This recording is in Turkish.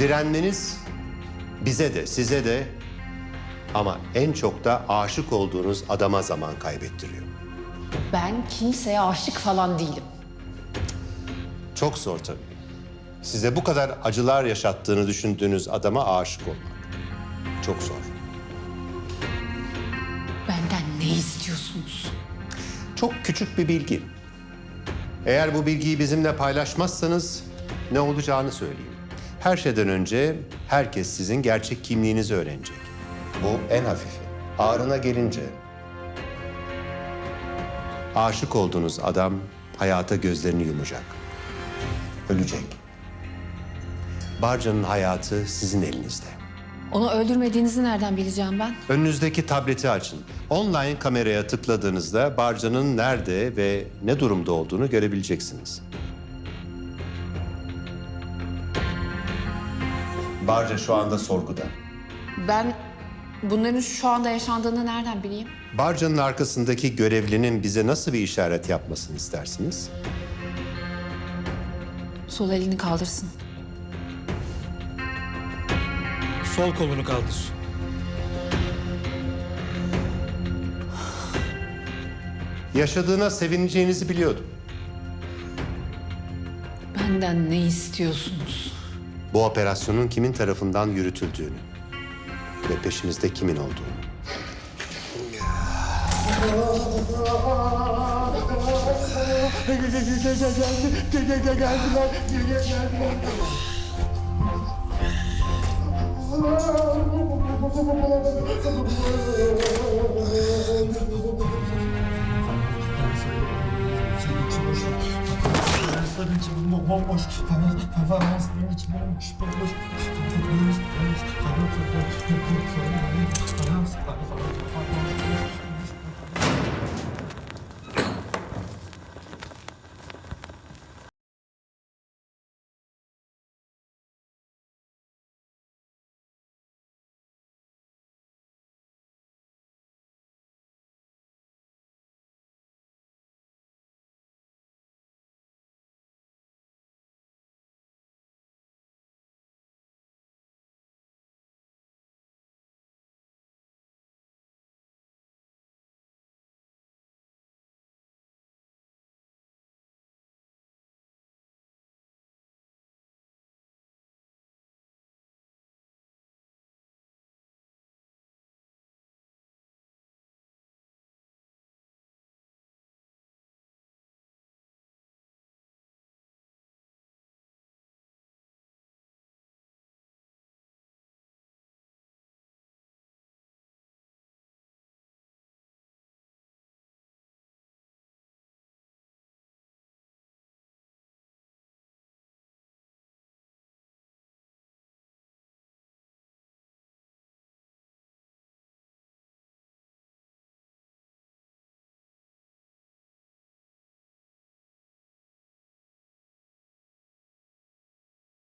Direnmeniz bize de size de ama en çok da aşık olduğunuz adama zaman kaybettiriyor. Ben kimseye aşık falan değilim. Çok zor tabii. Size bu kadar acılar yaşattığını düşündüğünüz adama aşık olmak. Çok zor. Benden ne istiyorsunuz? Çok küçük bir bilgi. Eğer bu bilgiyi bizimle paylaşmazsanız ne olacağını söyleyeyim. Her şeyden önce herkes sizin gerçek kimliğinizi öğrenecek. Bu en hafifi. Ağrına gelince aşık olduğunuz adam hayata gözlerini yumacak. Ölecek. Barca'nın hayatı sizin elinizde. Onu öldürmediğinizi nereden bileceğim ben? Önünüzdeki tableti açın. Online kameraya tıkladığınızda Barca'nın nerede ve ne durumda olduğunu görebileceksiniz. Barca şu anda sorguda. Ben bunların şu anda yaşandığını nereden bileyim? Barca'nın arkasındaki görevlinin bize nasıl bir işaret yapmasını istersiniz? Sol elini kaldırsın. Sol kolunu kaldır. Yaşadığına sevineceğinizi biliyordum. Benden ne istiyorsunuz? Bu operasyonun kimin tarafından yürütüldüğünü ve peşimizde kimin olduğunu. Fayansların içi bom- bomboş. Fayans, fayansların içi bomboş, bomboş. Fayans, fayans, fayans, fayans, fayans, fayans, fayans.